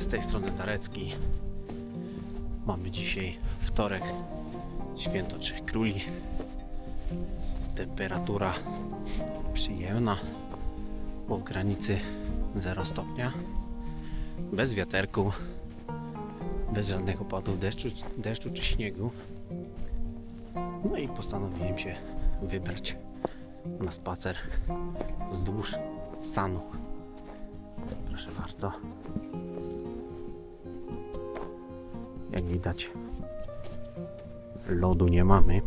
z tej strony Darecki. Mamy dzisiaj wtorek, święto Trzech Króli. Temperatura przyjemna, bo w granicy 0 stopnia. Bez wiaterku, bez żadnych opadów deszczu, deszczu czy śniegu. No i postanowiłem się wybrać na spacer wzdłuż Sanu. Proszę bardzo. Jak widać, lodu nie mamy.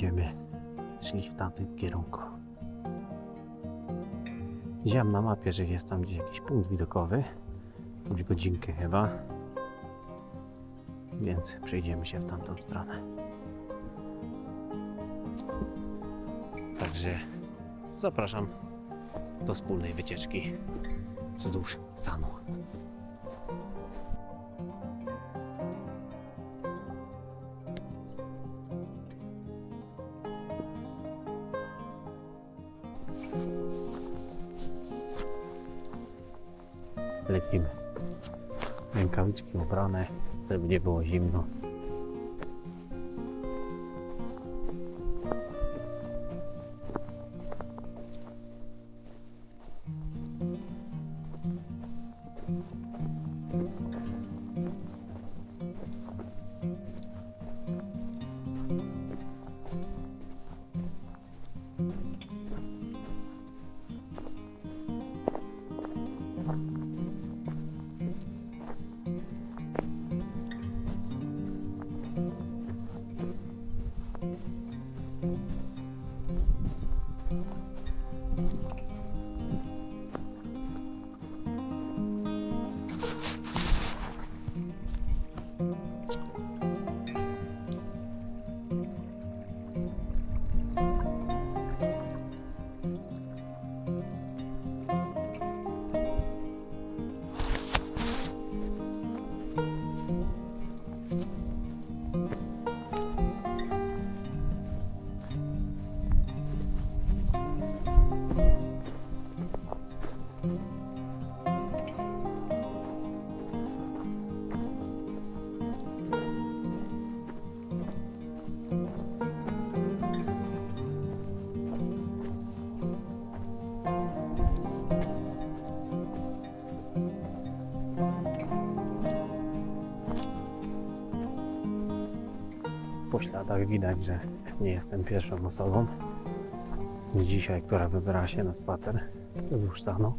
Będziemy szli w tamtym kierunku. Widziałem na mapie, że jest tam gdzieś jakiś punkt widokowy, choć godzinkę chyba, więc przejdziemy się w tamtą stronę. Także zapraszam do wspólnej wycieczki wzdłuż Sanu. Rękawiczki ubrane, żeby nie było zimno. Po śladach widać, że nie jestem pierwszą osobą dzisiaj, która wybrała się na spacer wzdłuż Sanu.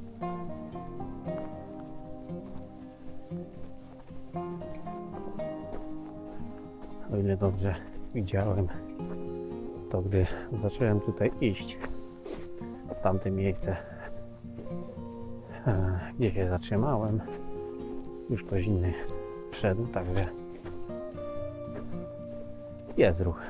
O ile dobrze widziałem, to gdy zacząłem tutaj iść w tamte miejsce, e, gdzie się zatrzymałem, już ktoś inny wszedł, także jest ruch.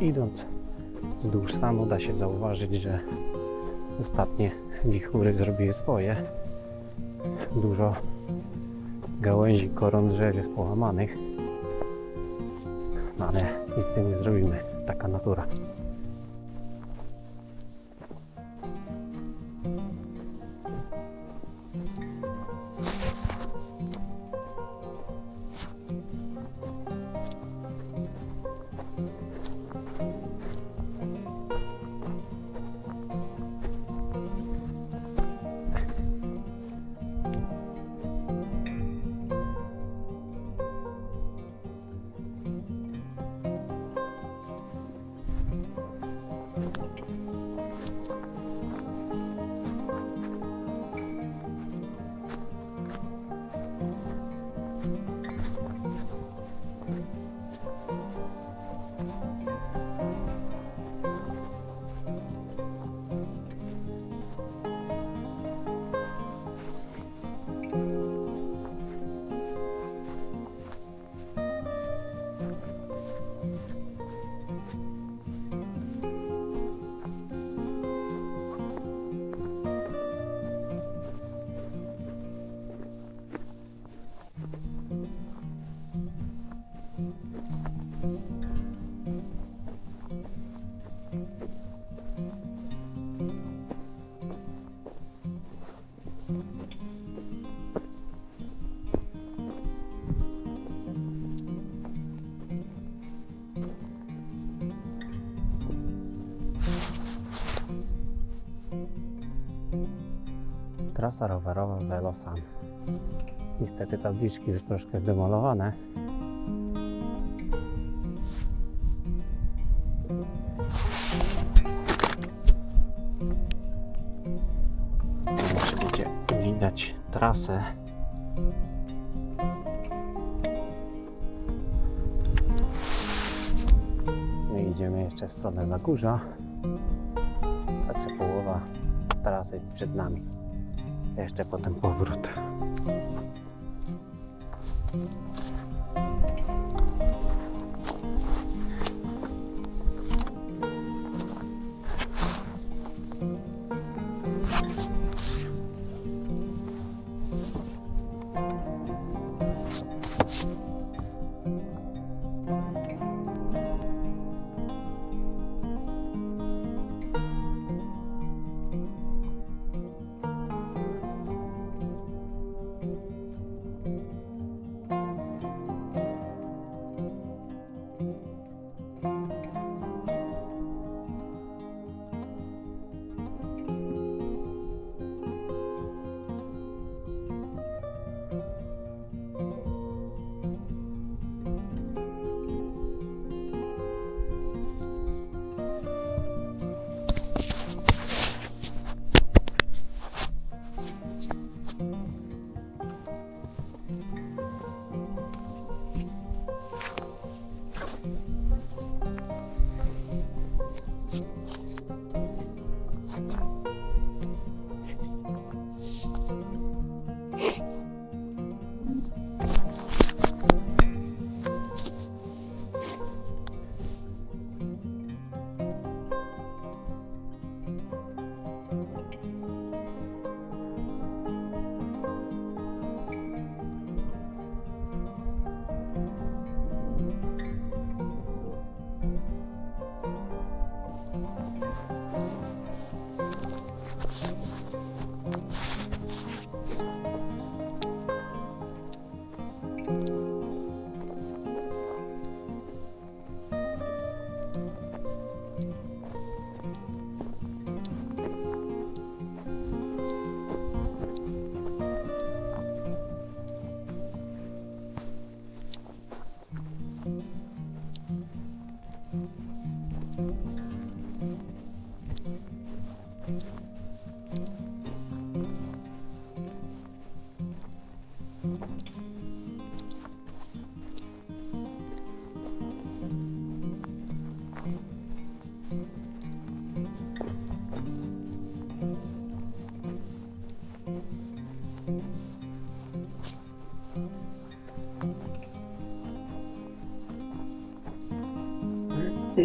Idąc wzdłuż stanu da się zauważyć, że ostatnie wichury zrobiły swoje. Dużo gałęzi, koron drzew jest połamanych. Ale nic z tym nie zrobimy. Taka natura. Trasa rowerowa Velosan. Niestety tabliczki już troszkę zdemolowane. Czy będzie widać trasę. My idziemy jeszcze w stronę Zagórza. Także połowa trasy przed nami. Jeszcze potem powrót.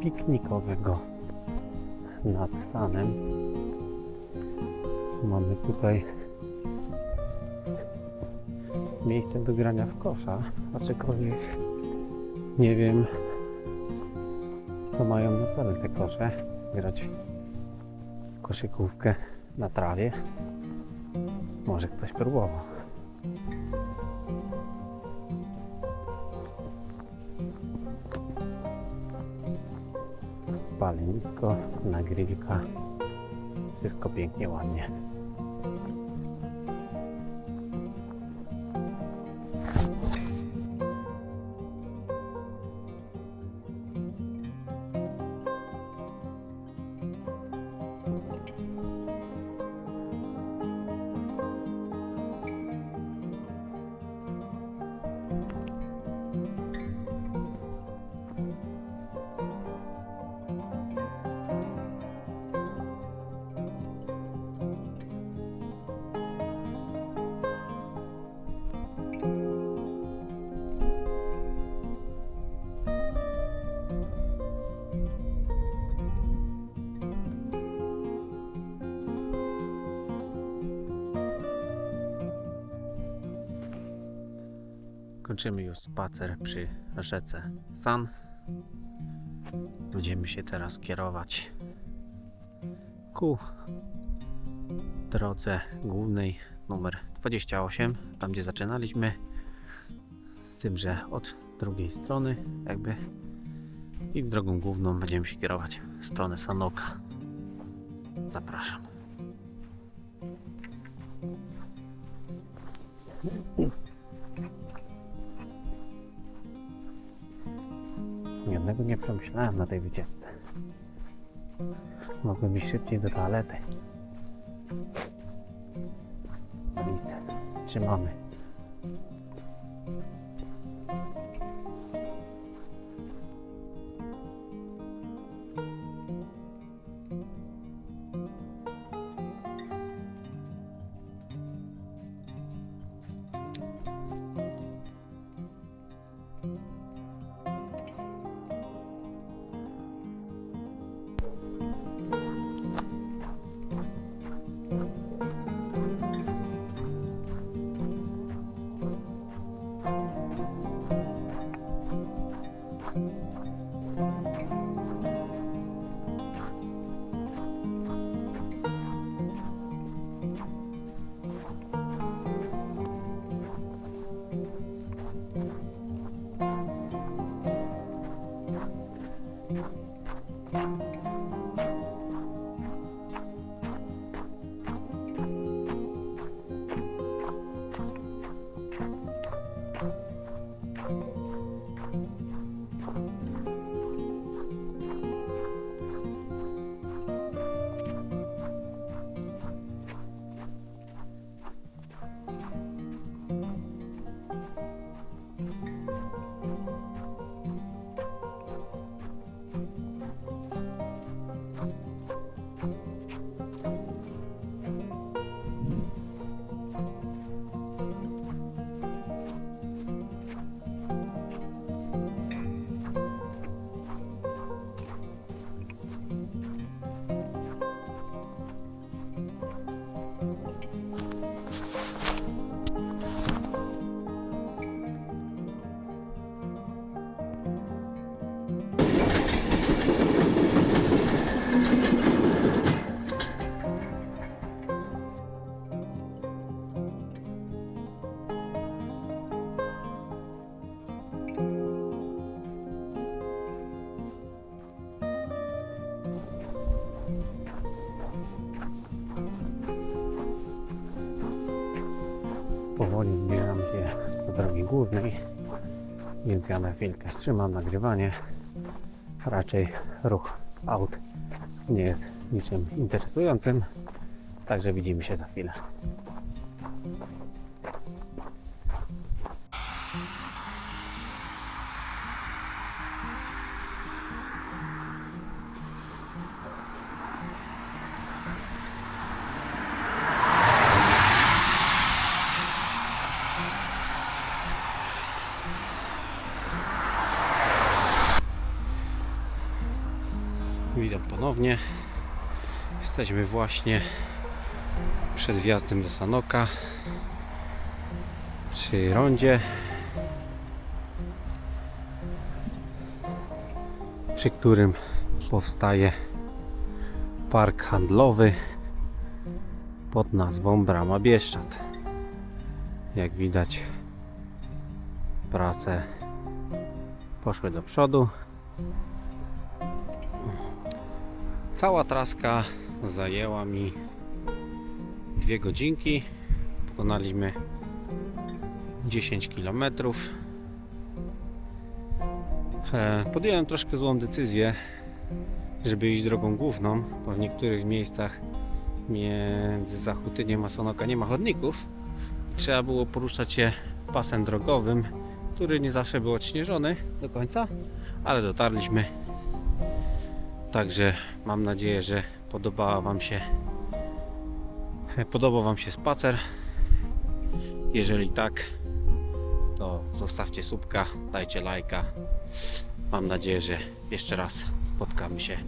piknikowego nad Sanem. Mamy tutaj miejsce do grania w kosza, aczkolwiek nie wiem co mają na celu te kosze. Grać w koszykówkę na trawie. Może ktoś próbował. Palenisko, nagrywka. Wszystko pięknie, ładnie. Kończymy już spacer przy rzece San. Będziemy się teraz kierować ku drodze głównej numer 28, tam gdzie zaczynaliśmy. Z tym, że od drugiej strony jakby i drogą główną będziemy się kierować w stronę Sanoka. Zapraszam. Jednego nie przemyślałem na tej wycieczce. Mogłem iść szybciej do toalety. Nic. Trzymamy. Powoli zbieram się do drogi głównej, więc ja na chwilkę wstrzymam nagrywanie. Raczej ruch aut nie jest niczym interesującym, także widzimy się za chwilę. Ponownie. Jesteśmy właśnie przed wjazdem do Sanoka przy rondzie przy którym powstaje park handlowy pod nazwą Brama Bieszczad. Jak widać prace poszły do przodu. Cała traska zajęła mi dwie godzinki. Pokonaliśmy 10 km. Podjąłem troszkę złą decyzję, żeby iść drogą główną, bo w niektórych miejscach między Zachutyniem a Sonoka nie ma chodników. Trzeba było poruszać się pasem drogowym, który nie zawsze był odśnieżony do końca, ale dotarliśmy. Także mam nadzieję, że podobała Wam się podobał Wam się spacer. Jeżeli tak, to zostawcie subka, dajcie lajka. Mam nadzieję, że jeszcze raz spotkamy się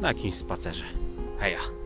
na jakimś spacerze. Heja!